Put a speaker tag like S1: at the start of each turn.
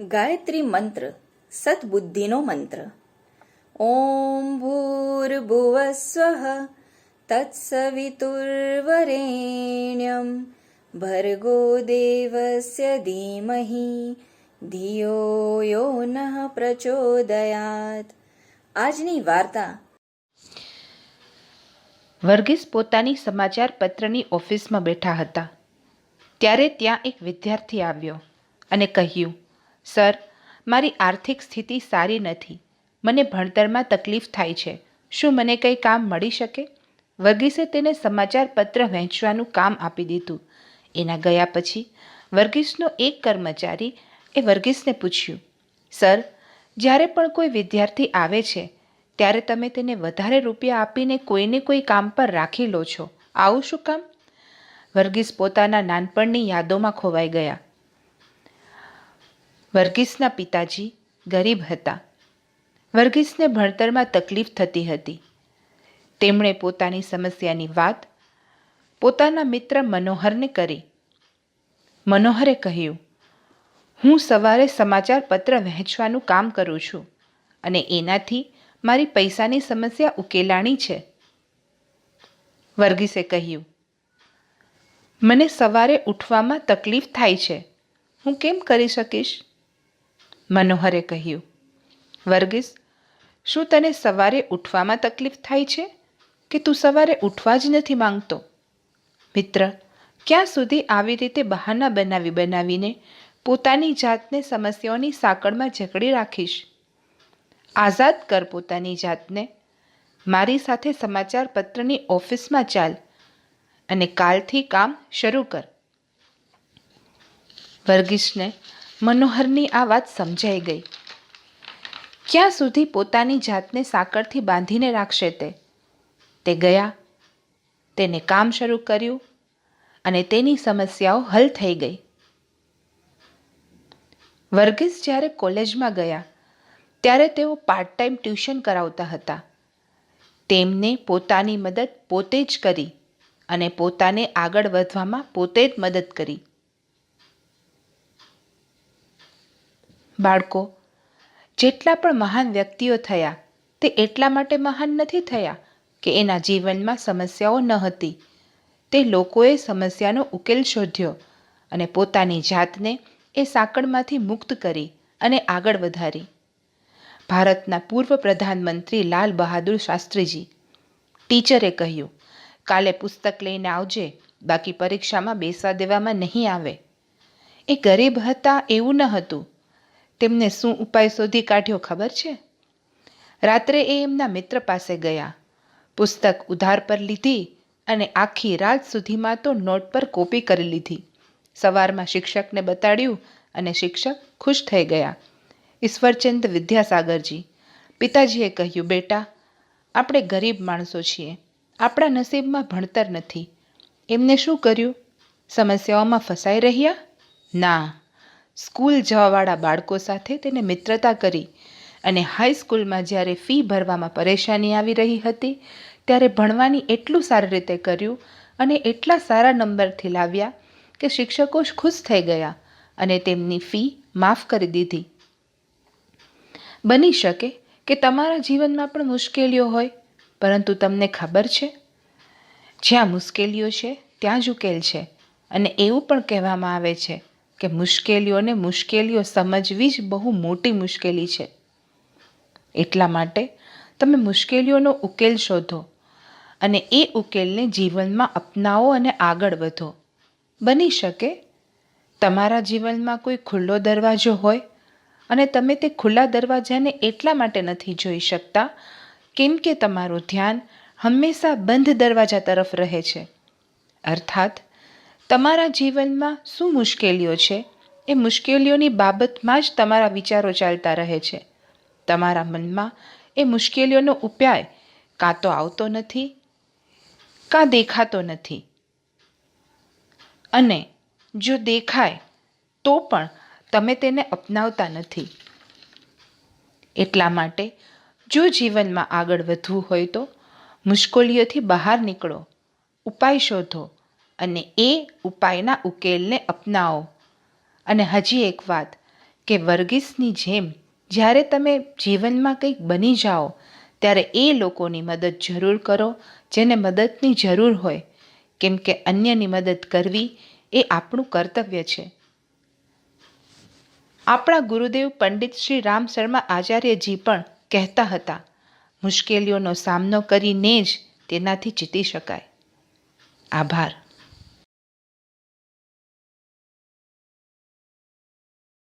S1: ગાયત્રી મંત્ર, સદબુદ્ધિનો મંત્ર. ઓમ ભૂર્ભુવસ્વ તત્સવિતુર્વરેણ્યમ, ભર્ગો દેવસ્ય ધીમહિ, ધિયો યો નઃ પ્રચોદયાત. આજની વાર્તા
S2: વર્ગીસ પોતાની સમાચાર પત્રની ઓફિસમાં બેઠા હતા. ત્યારે ત્યાં એક વિદ્યાર્થી આવ્યો અને કહ્યું સર, મારી આર્થિક સ્થિતિ સારી નથી. મને ભણતરમાં તકલીફ થાય છે. શું મને કંઈ કામ મળી શકે? વર્ગીસે તેને સમાચાર પત્ર વહેંચવાનું કામ આપી દીધું. એના ગયા પછી વર્ગીસનો એક કર્મચારી એ વર્ગીસને પૂછ્યું, સર, જ્યારે પણ કોઈ વિદ્યાર્થી આવે છે, ત્યારે તમે તેને વધારે રૂપિયા આપીને કોઈને કોઈ કામ પર રાખી લો છો. આવું શું કામ? વર્ગીસ પોતાના નાનપણની યાદોમાં ખોવાઈ ગયા. વર્ગીસના પિતાજી ગરીબ હતા. વર્ગીસને ભણતરમાં તકલીફ થતી હતી. તેમણે પોતાની સમસ્યાની વાત પોતાના મિત્ર મનોહરને કરી. મનોહરે કહ્યું, હું સવારે સમાચાર પત્ર વહેંચવાનું કામ કરું છું અને એનાથી મારી પૈસાની સમસ્યા ઉકેલાણી છે. વર્ગીસે કહ્યું, મને સવારે ઉઠવામાં તકલીફ થાય છે. હું કેમ કરી શકીશ? મનોહરે કહ્યું, વર્ગીસ, શું તને સવારે ઉઠવામાં તકલીફ થાય છે કે તું સવારે ઉઠવા જ નથી માંગતો? મિત્ર, ક્યાં સુધી આવી રીતે બહાના બનાવી બનાવીને પોતાની જાતને સમસ્યાઓની સાંકળમાં જકડી રાખીશ? આઝાદ કર પોતાની જાતને. મારી સાથે સમાચાર પત્રની ઓફિસમાં ચાલ અને કાલથી કામ શરૂ કર. વર્ગીસને મનોહરની આ વાત સમજાઈ ગઈ. ક્યાં સુધી પોતાની જાતને સાંકળથી બાંધીને રાખશે તે? તે ગયા, તેને કામ શરૂ કર્યું અને તેની સમસ્યાઓ હલ થઈ ગઈ. વર્ગીસ જ્યારે કોલેજમાં ગયા, ત્યારે તેઓ પાર્ટ ટાઈમ ટ્યુશન કરાવતા હતા. તેમને પોતાની મદદ પોતે જ કરી અને પોતાને આગળ વધવામાં પોતે જ મદદ કરી. બાળકો, જેટલા પણ મહાન વ્યક્તિઓ થયા, તે એટલા માટે મહાન નથી થયા કે એના જીવનમાં સમસ્યાઓ ન હતી. તે લોકોએ સમસ્યાનો ઉકેલ શોધ્યો અને પોતાની જાતને એ સાંકળમાંથી મુક્ત કરી અને આગળ વધારી. ભારતના પૂર્વ પ્રધાનમંત્રી લાલ બહાદુર શાસ્ત્રીજી, ટીચરે કહ્યું, કાલે પુસ્તક લઈને આવજે, બાકી પરીક્ષામાં બેસવા દેવામાં નહીં આવે. એ ગરીબ હતા એવું ન હતું. તેમને શું ઉપાય શોધી કાઢ્યો ખબર છે? રાત્રે એ એમના મિત્ર પાસે ગયા. પુસ્તક ઉધાર પર લીધી અને આખી રાત સુધીમાં તો નોટ પર કોપી કરી લીધી. સવારમાં શિક્ષકને બતાડ્યું અને શિક્ષક ખુશ થઈ ગયા. ઈશ્વરચંદ વિદ્યાસાગરજી, પિતાજીએ કહ્યું, બેટા, આપણે ગરીબ માણસો છીએ. આપણા નસીબમાં ભણતર નથી. એમને શું કર્યું? સમસ્યાઓમાં ફસાઈ રહ્યા? ના. સ્કૂલ જવાવાળા બાળકો સાથે તેને મિત્રતા કરી અને હાઈસ્કૂલમાં જ્યારે ફી ભરવામાં પરેશાની આવી રહી હતી, ત્યારે ભણવાની એટલું સારી રીતે કર્યું અને એટલા સારા નંબરથી લાવ્યા કે શિક્ષકો ખુશ થઈ ગયા અને તેમની ફી માફ કરી દીધી. બની શકે કે તમારા જીવનમાં પણ મુશ્કેલીઓ હોય, પરંતુ તમને ખબર છે? જ્યાં મુશ્કેલીઓ છે, ત્યાં જ ઉકેલ છે અને એવું પણ કહેવામાં આવે છે કે મુશ્કેલીઓને મુશ્કેલીઓ સમજવી જ બહુ મોટી મુશ્કેલી છે. એટલા માટે તમે મુશ્કેલીઓનો ઉકેલ શોધો અને એ ઉકેલને જીવનમાં અપનાવો અને આગળ વધો. બની શકે તમારા જીવનમાં કોઈ ખુલ્લો દરવાજો હોય અને તમે તે ખુલ્લા દરવાજાને એટલા માટે નથી જોઈ શકતા કેમ કે તમારું ધ્યાન હંમેશા બંધ દરવાજા તરફ રહે છે. અર્થાત તમારા જીવનમાં શું મુશ્કેલીઓ છે? એ મુશ્કેલીઓની બાબતમાં જ તમારા વિચારો ચાલતા રહે છે. તમારા મનમાં એ મુશ્કેલીઓનો ઉપાય કાં તો આવતો નથી, કાં દેખાતો નથી. અને જો દેખાય, તો પણ તમે તેને અપનાવતા નથી. એટલા માટે જો જીવનમાં આગળ વધવું હોય તો મુશ્કેલીઓથી બહાર નીકળો, ઉપાય શોધો અને એ ઉપાયના ઉકેલને અપનાવો. અને હજી એક વાત, કે વર્ગીસની જેમ જ્યારે તમે જીવનમાં કંઈક બની જાઓ, ત્યારે એ લોકોની મદદ જરૂર કરો જેને મદદની જરૂર હોય, કેમ કે અન્યની મદદ કરવી એ આપણું કર્તવ્ય છે. આપણા ગુરુદેવ પંડિત શ્રી રામ શર્મા આચાર્યજી પણ કહેતા હતા, મુશ્કેલીઓનો સામનો કરીને જ તેનાથી જીતી શકાય. આભાર.